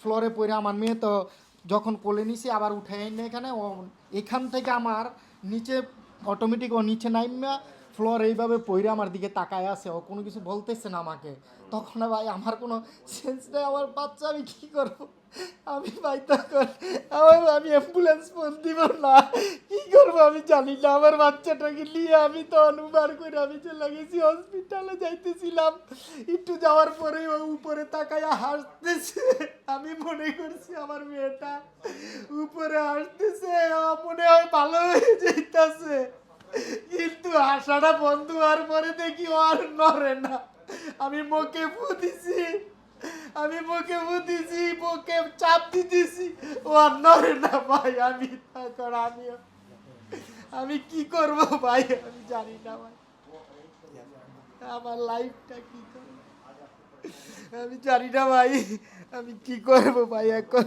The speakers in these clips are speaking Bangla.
ফ্লোরে পড়ে আমার মেয়ে তো যখন কোলে নিছি, আবার উঠে এনে এখানে, ও এখান থেকে আমার নিচে অটোমেটিক ও নিচে নাইমা ফ্লোর এইভাবে পইরে আমার দিকে তাকায় আছে, ও কোনো কিছু বলতেছে না আমাকে। তখন ভাই আমার কোনো সেন্স নেই, আমার বাচ্চা আমি কী করব? আমি ভাই তখন আমার আমি অ্যাম্বুলেন্স ফোন দিব না, কি করব আমি জানি না, আমার বাচ্চাটাকে নিয়ে আমি তো অনুবার করে আমি চলে গেছি হসপিটালে যাইতেছিলাম। একটু যাওয়ার পরে ও উপরে তাকায়া হাসতেছে। আমি মনে করছি আমার মেয়েটা উপরে হাসতেছে ও মনে হয় ভালো হয়ে যাইতাছে কিন্তু হাসাটা বন্ধ হওয়ার পরে দেখি ও আর নড়ে না আমি মুখে ফুদিছি, আমি মুখে ফুদিছি, মুখে চাপ দিতেছি। ও আর নড়ে না ভাই, আমি আমি আমি কি করব ভাই, আমি জানি না ভাই। আমার লাইফটা কি করব আমি জানি না ভাই, আমি কি করব ভাই এখন?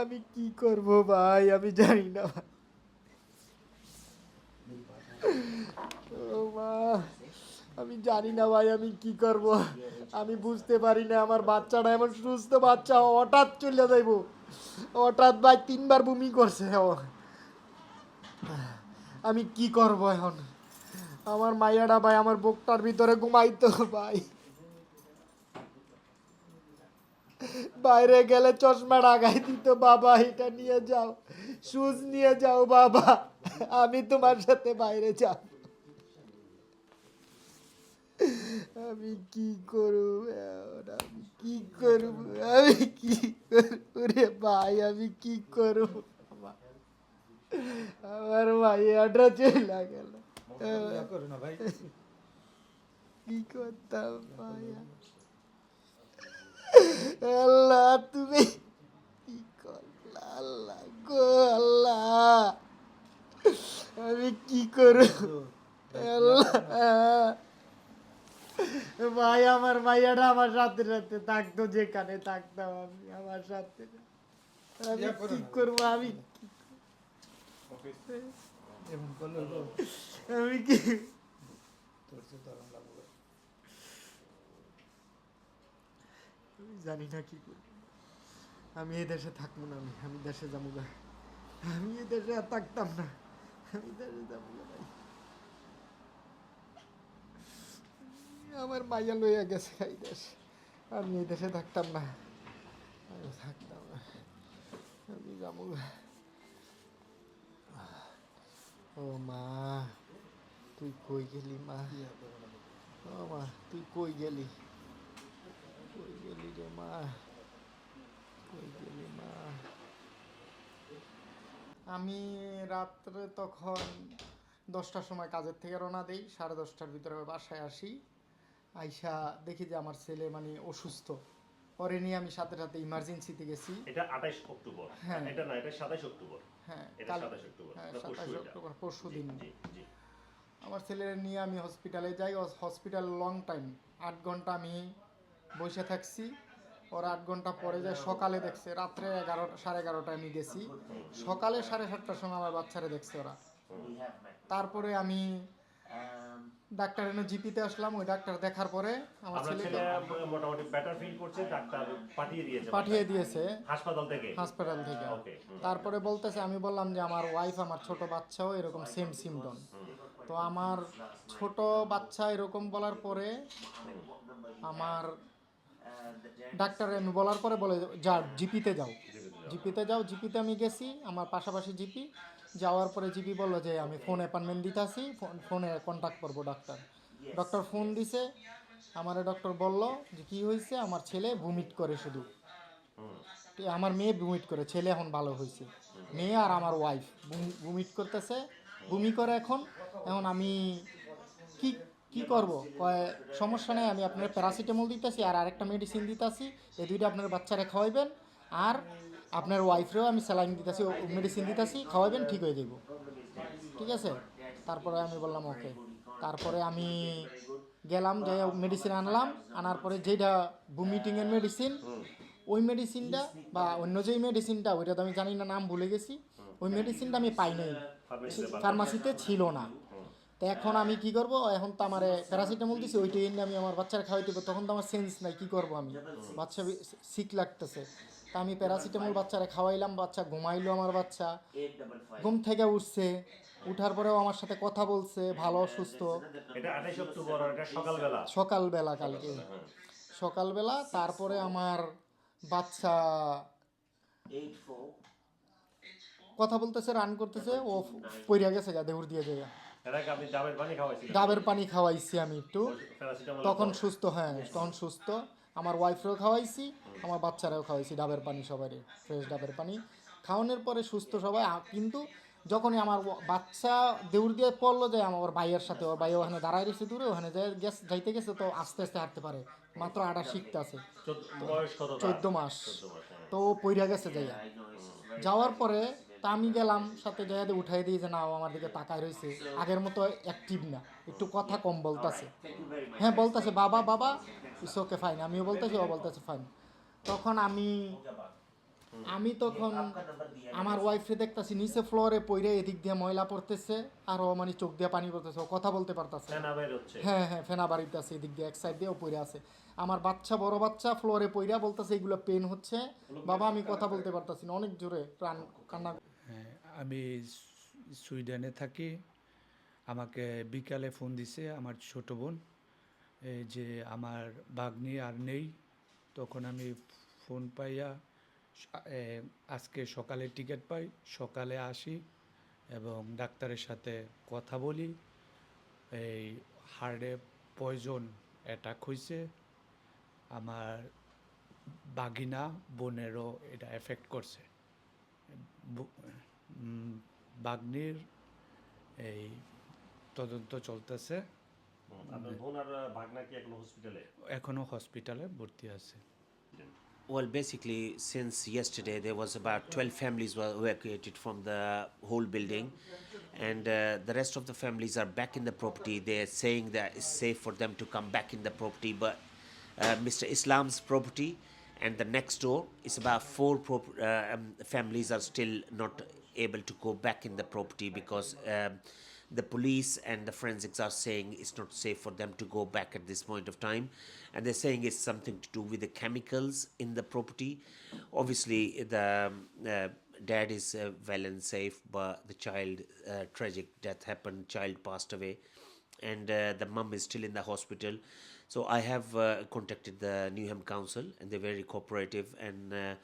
আমি কি করব ভাই, আমি জানি না ভাই। আমি জানি না ভাই আমি কি করব। আমি বুঝতে পারি না, আমার বাচ্চাটা এমন সুস্থ বাচ্চা, হঠাৎ চলে যাইব। হঠাৎ ভাই তিনবার বমি করছে আমি কি করব এখন? আমার মাইয়াটা ভাই আমার বুকটার ভিতরে ঘুমাইতো ভাই। বাইরে গেলে চশমা লাগাই দিত, বাবা, এটা নিয়ে যাও শুজ নিয়ে যাও, বাবা। আমি তোমার সাথে বাইরে যাব। আমি কি করব আমি কি করব? আমি কি করব? রে ভাই, আমি কি করব? আমার ভাইয়াটা চলে গেল। ভাই কি করতাম ভাইয়া? আল্লাহ, তুমি কি করলা? আল্লাহ গো, আল্লাহ। আমি কি করব? ভাই আমার ভাইয়াটা আমার সাথে সাথে থাকতো যেখানে থাকতাম আমি আমার সাথে। আমি কি। করব? আমি আমি কি জানি না কি করব। আমি এই দেশে থাকব না আমি আমি দেশে যাব না। আমি এই দেশে আর থাকতাম না। আমার মাইয়া লইয়া গেছে এই দেশ। আমি এই দেশে থাকতাম না। আমি থাকতাম না। আমি যাব ও মা, তুই কই গেলি মা? ও মা, তুই কই গেলি? কই গেলি রে মা? কই গেলি মা? আমি রাত্রে তখন দশটার সময় কাজের থেকে রওনা দিই সাড়ে দশটার ভিতরে বাসায় আসি। আইসা দেখি যে আমার ছেলে মানে অসুস্থ। পরে নিয়ে আমি সাথে সাথে ইমার্জেন্সিতে গেছি। এটা 28 অক্টোবর। হ্যাঁ। এটা না এটা 27 অক্টোবর। হ্যাঁ এটা 27 অক্টোবর হ্যাঁ পরশু। অক্টোবর দিন। জি আমার ছেলের নিয়ে আমি হসপিটালে যাই। হসপিটাল লং টাইম আট ঘণ্টা আমি বসে থাকছি। ওর আট ঘণ্টা পরে যায় সকালে দেখছে রাত্রে এগারোটা সাড়ে এগারোটায় আমি গেছি। সকালে সাড়ে সাতটার সময় আমার বাচ্চারা দেখছে ওরা। তারপরে আমি ডাক্তার এনে জিপিতে আসলাম ওই ডাক্তার দেখার পরে আমার ছেলে মোটামুটি বেটার ফিল করছে ডাক্তার পাঠিয়ে দিয়েছে পাঠিয়ে দিয়েছে। হাসপাতাল থেকে? হাসপাতাল থেকে। তারপরে বলতেছে আমি বললাম যে আমার ওয়াইফ আমার ছোট বাচ্চাও এরকম সেম সিমটম তো আমার ছোট বাচ্চা এরকম বলার পরে আমার ডাক্তার বলার পরে বলে, যা, জিপিতে যাও। জিপিতে যাও, জিপিতে আমি গেছি, আমার পাশাপাশি জিপি। যাওয়ার পরে জিপি বলল যে, আমি ফোন অ্যাপয়েন্টমেন্ট দিতে আসি, ফোনে কন্ট্যাক্ট করব ডাক্তার। ডক্টর ফোন দিছে, আমার ডক্টর বলল যে, কি হয়েছে আমার ছেলে ভুমিট করে শুধু। আমার মেয়ে ভুমিট করে, ছেলে এখন ভালো হয়েছে মেয়ে আর আমার ওয়াইফ ভুমিট করতেছে বমি করে এখন। এখন আমি কি কি করব? কয় সমস্যা নেই আমি আপনার প্যারাসিটামল দিতেছি আর আরেকটা মেডিসিন দিতেছি এই দুইটা আপনার বাচ্চারা খাওয়াইবেন আর আপনার ওয়াইফরেও আমি স্যালাইন দিতেছি মেডিসিন দিতেছি খাওয়াইবেন ঠিক হয়ে যাব ঠিক আছে? তারপরে আমি বললাম ওকে। তারপরে আমি গেলাম যে মেডিসিন আনলাম আনার পরে যেটা ভুমিটিংয়ের মেডিসিন ওই মেডিসিনটা বা অন্য যেই মেডিসিনটা ওইটা তো আমি জানি না নাম ভুলে গেছি ওই মেডিসিনটা আমি পাই নাই। ফার্মাসিতে ছিল না। তো এখন আমি কি করব? এখন তো আমার প্যারাসিটামল দিছি ওইটাই এনে আমি আমার বাচ্চার খাওয়াইতে হবে তখন তো আমার সেন্স নাই কি করব আমি? বাচ্চা সিক লাগতেছে। তা আমি প্যারাসিটামল বাচ্চারা খাওয়াইলাম বাচ্চা ঘুমাইলো আমার বাচ্চা। ঘুম থেকে উঠছে উঠার পরেও আমার সাথে কথা বলছে ভালো সুস্থ। এটা আঠাশ অক্টোবর আর এটা সকালবেলা। কালকে। সকালবেলা তারপরে আমার বাচ্চা কথা বলতেছে রান করতেছে ও পইরা গেছে গা দেউর দিয়ে আপনি ডাবের পানি খাওয়াইছি। আমি একটু। তখন সুস্থ হ্যাঁ তখন সুস্থ। আমার ওয়াইফরেও খাওয়াইছি আমার বাচ্চারাও খাওয়াইছি ডাবের পানি সবারই ফ্রেশ ডাবের পানি। খাওয়ানোর পরে সুস্থ সবাই কিন্তু যখনই আমার বাচ্চা দেউর দিয়ে পড়ল যে আমার ভাইয়ের সাথে ওর ভাই ওখানে দাঁড়ায় রয়েছে দূরে ওখানে গেছ যাইতে গেছে তো আস্তে আস্তে হাঁটতে পারে। মাত্র আটা শিখতে আছে। চোদ্দ মাস। হ্যাঁ। তো পইরা গেছে যাইয়া। যাওয়ার পরে তা আমি গেলাম সাথে দিয়ে উঠাই দিই যে না ও আমার দিকে তাকায় রয়েছে আগের মতো অ্যাক্টিভ না। একটু কথা কম বলতাছে। হ্যাঁ বলতেছে বাবা বাবা ইটস ওকে ফাইন আমিও বলতেছি ও বলতেছে ফাইন তখন আমি আমি তখন আমার ওয়াইফে দেখতাছি নিচে ফ্লোরে পইরে এদিক দিয়ে ময়লা পড়তেছে আর ও মানে চোখ দিয়ে পানি পড়তেছে ও কথা বলতে পারতেছে হ্যাঁ হ্যাঁ ফেনা বাড়িতে আছে এদিক দিয়ে এক সাইড দিয়েও পড়ে আছে। আমার বাচ্চা বড় বাচ্চা ফ্লোরে পইরা বলতেছে এগুলো পেন হচ্ছে। বাবা আমি কথা বলতে পারতাছি না অনেক জোরে প্রাণ কান্না আমি সুইডেনে থাকি। আমাকে বিকালে ফোন দিছে আমার ছোট বোন যে আমার বাগনি আর নেই। তখন আমি ফোন পাইয়া আজকে সকালে টিকিট পাই, সকালে আসি এবং ডাক্তারের সাথে কথা বলি। এই হার্টে পয়জন অ্যাটাক হয়েছে আমার বাগিনা বোনেরও এটা এফেক্ট করছে। বাগ্নির এই তদন্ত চলতেছে হুম, আপনার বোন আর ভাগনা কি এখন হসপিটালে এখনো হসপিটালে ভর্তি আছে Well, basically, since yesterday, there was about 12 families were evacuated from the whole building, and uh, the rest of the families are back in the property. They are saying that it's safe for them to come back in the property, but uh, Mr. Islam's property and the next door is about four uh, um, families are still not able to go back in the property because. Um, the police and the forensics are saying it's not safe for them to go back at this point of time and they're saying it's something to do with the chemicals in the property obviously the um, uh, dad is uh, well and safe but the child uh, tragic death happened child passed away and uh, the mum is still in the hospital so i have uh, contacted the newham council and they're very cooperative and uh,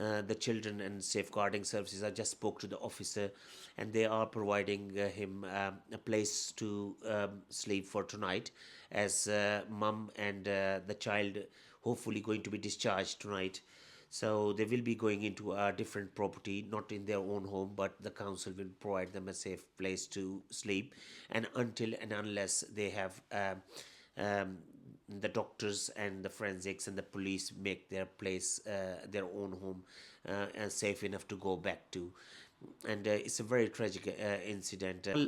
uh, the children and safeguarding services. I just spoke to the officer, and they are providing uh, him um, a place to um, sleep for tonight, as uh, mum and the child hopefully going to be discharged tonight. So they will be going into a different property, not in their own home, but the council will provide them a safe place to sleep, and until and unless they have. Um, um, the doctors and the forensics and the police make their place uh, their own home uh, and safe enough to go back to. And uh, it's a very tragic uh, incident. Uh,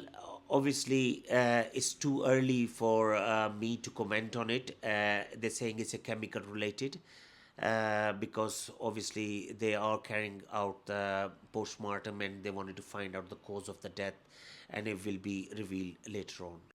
obviously uh, it's too early for me to comment on it. They're saying it's a chemical related uh, because obviously they are carrying out the postmortem and they wanted to find out the cause of the death and it will be revealed later on